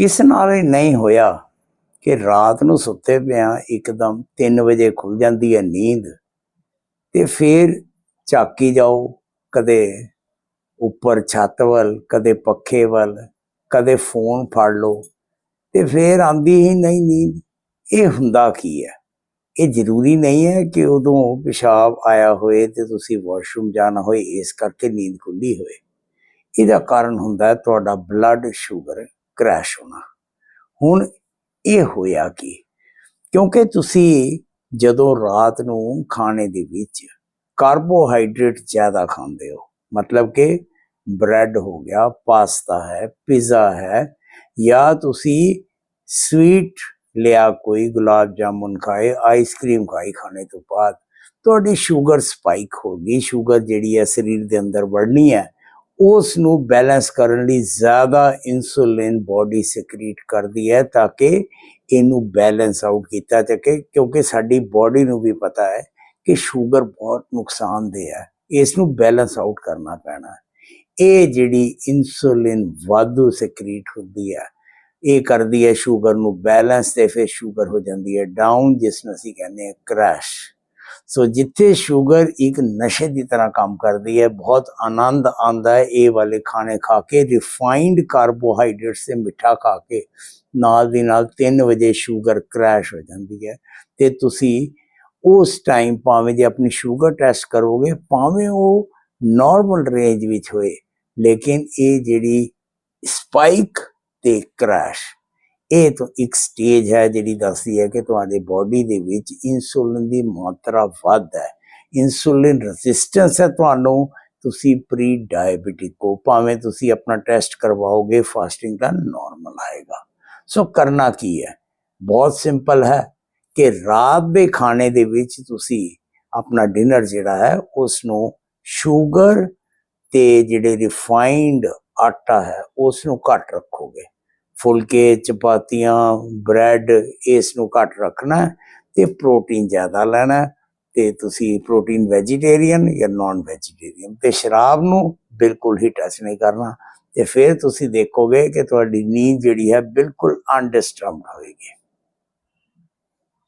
ਕਿਸ ਨਾਲ ਇਹ ਨਹੀਂ ਹੋਇਆ ਕਿ ਰਾਤ ਨੂੰ ਸੁੱਤੇ ਪਿਆ ਇੱਕਦਮ 3 ਵਜੇ ਖੁੱਲ ਜਾਂਦੀ ਹੈ ਨੀਂਦ ਤੇ ਫਿਰ ਝਾਕੀ ਜਾਓ, ਕਦੇ ਉੱਪਰ ਛੱਤ ਵੱਲ, ਕਦੇ ਪੱਖੇ ਵੱਲ, ਕਦੇ ਫੋਨ ਫੜ ਲਓ ਤੇ ਫਿਰ ਆਂਦੀ ਹੀ ਨਹੀਂ ਨੀਂਦ। ਇਹ ਹੁੰਦਾ ਕੀ ਹੈ? ਇਹ ਜ਼ਰੂਰੀ ਨਹੀਂ ਹੈ ਕਿ ਉਦੋਂ ਪਿਸ਼ਾਬ ਆਇਆ ਹੋਏ ਤੇ ਤੁਸੀਂ ਵਾਸ਼ਰੂਮ ਜਾਣਾ ਹੋਏ, ਇਸ ਕਰਕੇ ਨੀਂਦ ਖੁੱਲੀ ਹੋਏ। ਇਹਦਾ ਕਾਰਨ ਹੁੰਦਾ ਤੁਹਾਡਾ ਬਲੱਡ ਸ਼ੂਗਰ ਕ੍ਰੈਸ਼ ਹੋਣਾ। ਹੁਣ ਇਹ ਹੋਇਆ ਕੀ? ਕਿਉਂਕਿ ਤੁਸੀਂ ਜਦੋਂ ਰਾਤ ਨੂੰ ਖਾਣੇ ਦੇ ਵਿੱਚ ਕਾਰਬੋਹਾਈਡਰੇਟ ਜ਼ਿਆਦਾ ਖਾਂਦੇ ਹੋ, ਮਤਲਬ ਕਿ ਬ੍ਰੈਡ ਹੋ ਗਿਆ, ਪਾਸਤਾ ਹੈ, ਪੀਜ਼ਾ ਹੈ, ਜਾਂ ਤੁਸੀਂ ਸਵੀਟ ਲਿਆ, ਕੋਈ ਗੁਲਾਬ ਜਾਮੁਨ ਖਾਏ ਆਈਸਕ੍ਰੀਮ ਖਾਈ ਖਾਣੇ ਤੋਂ ਬਾਅਦ, ਤੁਹਾਡੀ ਸ਼ੂਗਰ ਸਪਾਈਕ ਹੋ ਗਈ, ਸ਼ੂਗਰ ਜਿਹੜੀ ਹੈ ਸਰੀਰ ਦੇ ਅੰਦਰ ਵੜਨੀ ਹੈ ਉਸ ਨੂੰ ਬੈਲੈਂਸ ਕਰਨ ਲਈ ਜ਼ਿਆਦਾ ਇਨਸੂਲਿਨ ਬਾਡੀ ਸਿਕਰੀਟ ਕਰਦੀ ਹੈ ਤਾਂ ਕਿ ਇਹਨੂੰ ਬੈਲੈਂਸ ਆਊਟ ਕੀਤਾ ਜਾਵੇ, ਕਿਉਂਕਿ ਸਾਡੀ ਬਾਡੀ ਨੂੰ ਵੀ ਪਤਾ ਹੈ ਕਿ ਸ਼ੂਗਰ ਬਹੁਤ ਨੁਕਸਾਨਦੇਹ ਹੈ। ਇਸ ਨੂੰ ਬੈਲੈਂਸ ਆਊਟ ਕਰਨਾ ਪੈਣਾ ਇਹ ਜਿਹੜੀ ਇਨਸੂਲਿਨ ਵਾਧੂ ਸਿਕਰੀਟ ਹੁੰਦੀ ਹੈ, ਇਹ ਕਰਦੀ ਹੈ ਸ਼ੂਗਰ ਨੂੰ ਬੈਲੈਂਸ ਤੇ ਫਿਰ ਸ਼ੂਗਰ ਹੋ ਜਾਂਦੀ ਹੈ। ਡਾਊਨ ਜਿਸ ਨੂੰ ਅਸੀਂ ਕਹਿੰਦੇ ਹਾਂ ਕ੍ਰੈਸ਼ ਸੋ ਜਿੱਥੇ ਸ਼ੂਗਰ ਇੱਕ ਨਸ਼ੇ ਦੀ ਤਰ੍ਹਾਂ ਕੰਮ ਕਰਦੀ ਹੈ ਬਹੁਤ ਆਨੰਦ ਆਉਂਦਾ ਹੈ ਇਹ ਵਾਲੇ ਖਾਣੇ ਖਾ ਕੇ ਰਿਫਾਈਨਡ ਕਾਰਬੋਹਾਈਡਰੇਟਸ ਤੇ ਮਿੱਠਾ ਖਾ ਕੇ ਨਾਲ ਦੀ ਨਾਲ 3 ਵਜੇ ਸ਼ੂਗਰ ਕ੍ਰੈਸ਼ ਹੋ ਜਾਂਦੀ ਹੈ ਤੇ ਤੁਸੀਂ ਉਸ ਟਾਈਮ ਭਾਵੇਂ ਜੇ ਆਪਣੀ ਸ਼ੂਗਰ ਟੈਸਟ ਕਰੋਗੇ ਭਾਵੇਂ ਉਹ ਨਾਰਮਲ ਰੇਂਜ ਵਿੱਚ ਹੋਏ ਲੇਕਿਨ ਇਹ ਜਿਹੜੀ ਸਪਾਈਕ ਤੇ ਕ੍ਰੈਸ਼ ਇਹ ਤਾਂ ਇੱਕ ਸਟੇਜ ਹੈ ਜਿਹੜੀ ਦੱਸਦੀ ਹੈ ਕਿ ਤੁਹਾਡੇ ਬਾਡੀ ਦੇ ਵਿੱਚ ਇਨਸੂਲਿਨ ਦੀ ਮਾਤਰਾ ਵੱਧ ਹੈ। ਇਨਸੂਲਿਨ ਰੈਜ਼ਿਸਟੈਂਸ ਹੈ ਤੁਹਾਨੂੰ। ਤੁਸੀਂ ਪ੍ਰੀ ਡਾਇਬੀਟਿਕ ਹੋ, ਭਾਵੇਂ ਤੁਸੀਂ ਆਪਣਾ ਟੈਸਟ ਕਰਵਾਓਗੇ ਫਾਸਟਿੰਗ ਦਾ ਨਾਰਮਲ ਆਏਗਾ। ਸੋ ਕਰਨਾ ਕੀ ਹੈ? ਬਹੁਤ ਸਿੰਪਲ ਹੈ ਕਿ ਰਾਤ ਦੇ ਖਾਣੇ ਦੇ ਵਿੱਚ ਤੁਸੀਂ ਆਪਣਾ ਡਿਨਰ ਜਿਹੜਾ ਹੈ ਉਸ ਨੂੰ ਸ਼ੂਗਰ ਤੇ ਜਿਹੜੇ ਰਿਫਾਈਨਡ ਆਟਾ ਹੈ ਉਸ ਨੂੰ ਘੱਟ ਰੱਖੋਗੇ। ਫੁਲਕੇ, ਚਪਾਤੀਆਂ, ਬ੍ਰੈਡ ਇਸ ਨੂੰ ਘੱਟ ਰੱਖਣਾ ਹੈ ਤੇ ਪ੍ਰੋਟੀਨ ਜ਼ਿਆਦਾ ਲੈਣਾ ਹੈ ਤੇ ਤੁਸੀਂ ਪ੍ਰੋਟੀਨ ਵੈਜੀਟੇਰੀਅਨ ਜਾਂ ਨਾਨ ਵੈਜੀਟੇਰੀਅਨ ਤੇ ਸ਼ਰਾਬ ਨੂੰ ਬਿਲਕੁਲ ਹੀ ਟੱਚ ਨਹੀਂ ਕਰਨਾ ਤੇ ਫਿਰ ਤੁਸੀਂ ਦੇਖੋਗੇ ਕਿ ਤੁਹਾਡੀ ਨੀਂਦ ਜਿਹੜੀ ਹੈ ਬਿਲਕੁਲ ਅਨਡਿਸਟਰਬਡ ਹੋਵੇਗੀ